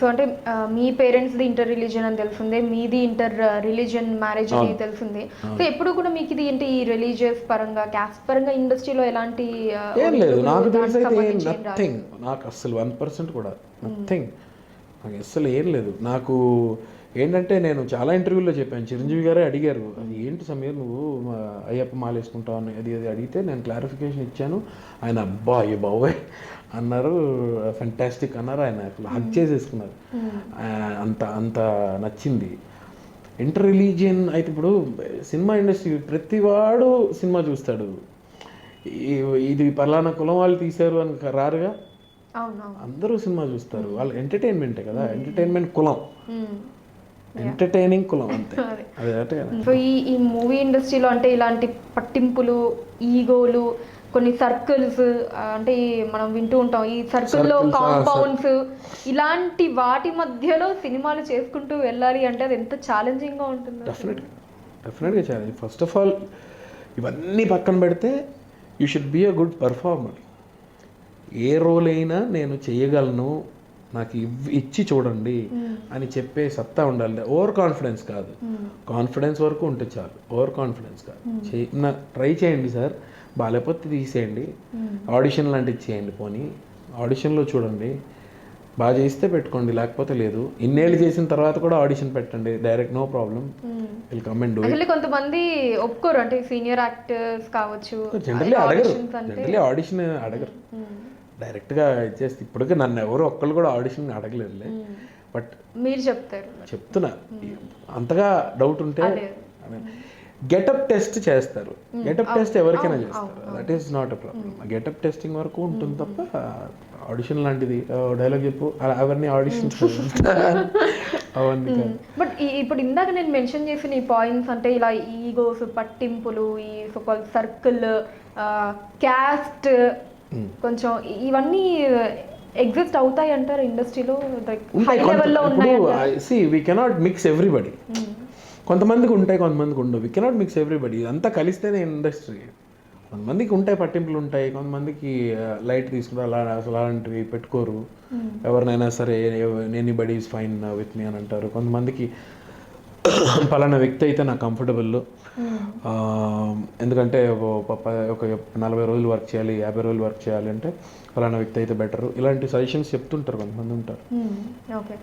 So అంటే మీ parents the inter religion అని తెలిసిందే మీది ఇంటర్ రిలీజియన్ మ్యారేజ్ అని. తెలిసిందే. సో ఎప్పుడు కూడా మీకు ఇది ఏంటి ఈ రిలీజియస్ పరంగా క్యాస్ట్ పరంగా ఇండస్ట్రీలో ఎలాంటి ఆ, ఏం లేదు. నాకు? నథింగ్ నాకు అస్సలు వన్ పర్సెంట్ కూడా నథింగ్ నాకు అస్సలు ఏం లేదు. నాకు ఏంటంటే నేను చాలా ఇంటర్వ్యూలో చెప్పాను. చిరంజీవి గారే అడిగారు అది ఏంటి సమీర్ నువ్వు అయ్యప్ప మాల వేసుకుంటావు అని? అది అది అడిగితే నేను క్లారిఫికేషన్ ఇచ్చాను. ఆయన అబ్బా అయ్యో బాబోయ్ అన్నారు. ఫెంటాస్టిక్ అన్నారు. ఆయన హక్ చేసేసుకున్నారు. అంత అంత నచ్చింది. ఇంటర్ రిలీజియన్ అయితే ఇప్పుడు సినిమా ఇండస్ట్రీ ప్రతివాడు సినిమా చూస్తాడు. ఇది పలానా కులం వాళ్ళు తీశారు అని రారుగా? అందరూ సినిమా చూస్తారు. వాళ్ళు ఎంటర్టైన్మెంటే కదా. ఎంటర్టైన్మెంట్ కులం. ఎంటర్టైనింగ్ కులం అంతే. అదే. సో ఈ ఈ మూవీ ఇండస్ట్రీలో అంటే ఇలాంటి పట్టింపులు ఈగోలు కొన్ని సర్కిల్స్ అంటే మనం వింటూ ఉంటాం. ఈ సర్కిల్లో కాంపౌండ్స్ ఇలాంటి వాటి మధ్యలో సినిమాలు చేసుకుంటూ వెళ్ళాలి అంటే అది ఎంత ఛాలెంజింగ్గా ఉంటుంది డెఫినెట్గా డెఫినెట్గా ఛాలెంజ్ ఫస్ట్ ఆఫ్ ఆల్ ఇవన్నీ పక్కన పెడితే you should be a good performer A role అయినా నేను చేయగలను నాకు ఇవ్- ఇచ్చి చూడండి అని చెప్పే సత్తా ఉండాలి. ఓవర్ కాన్ఫిడెన్స్ కాదు. కాన్ఫిడెన్స్ వరకు ఉంటే చాలు. ఓవర్ కాన్ఫిడెన్స్ కాదు. ట్రై చేయండి సార్. బాగాలేకపోతే తీసేయండి. ఆడిషన్ లాంటిది చేయండి పోనీ. ఆడిషన్లో చూడండి. బాగా చేస్తే పెట్టుకోండి. లేకపోతే లేదు. ఇన్నేళ్ళు చేసిన తర్వాత కూడా ఆడిషన్ పెట్టండి. Direct no problem. Will come and do కొంతమంది ఒప్పుకోరు. అంటే సీనియర్ యాక్టర్స్ కావచ్చు జనరల్లీ అడగరు. జనరల్లీ ఆడిషన్ అడగరు. డైరెక్ట్గా ఇచ్చేస్తే ఇప్పటికే నన్ను ఎవరు ఒక్కళ్ళు కూడా ఆడిషన్ అడగలేదులే. బట్ మీరు చెప్తారు చెప్తున్నా. అంతగా డౌట్ ఉంటే. గెటప్ టెస్ట్ చేస్తారు. గెటప్ టెస్ట్ ఎవరికైనా చేస్తారు. That is not a problem getup testing వరకు ఉంటుంది తప్ప ఆడిషన్ లాంటిది డైలాగ్ చెప్పు అవన్నీ కాదు. బట్ ఇప్పుడు ఇందాక నేను మెన్షన్ చేసిన ఈ పాయింట్స్ అంటే ఇలా ఈగోస్ పట్టింపులు ఈ సర్కిల్ క్యాస్ట్ కొంచెం ఇవన్నీ ఎగ్జిస్ట్ అవుతాయి అంటారు ఇండస్ట్రీలో హై లెవెల్లో ఇప్పుడు see we cannot mix everybody కొంతమందికి ఉంటాయి కొంతమందికి ఉండవు. వీ కెనాట్ మిక్స్ ఎవ్రీబడి అంతా కలిస్తేనే ఇండస్ట్రీ కొంతమందికి ఉంటాయి పట్టింపులు ఉంటాయి. కొంతమందికి లైట్ తీసుకుంటారు. అలా అసలు అలాంటివి పెట్టుకోరు. ఎవరినైనా సరే anybody is fine with me అని అంటారు. కొంతమందికి పలానా వ్యక్తి అయితే నాకు కంఫర్టబుల్ ఎందుకంటే ఒక నలభై రోజులు వర్క్ చేయాలి యాభై రోజులు వర్క్ చేయాలి అంటే పలానా వ్యక్తి అయితే బెటర్ ఇలాంటి సజెషన్స్ చెప్తుంటారు కొంతమంది ఉంటారు. ఓకే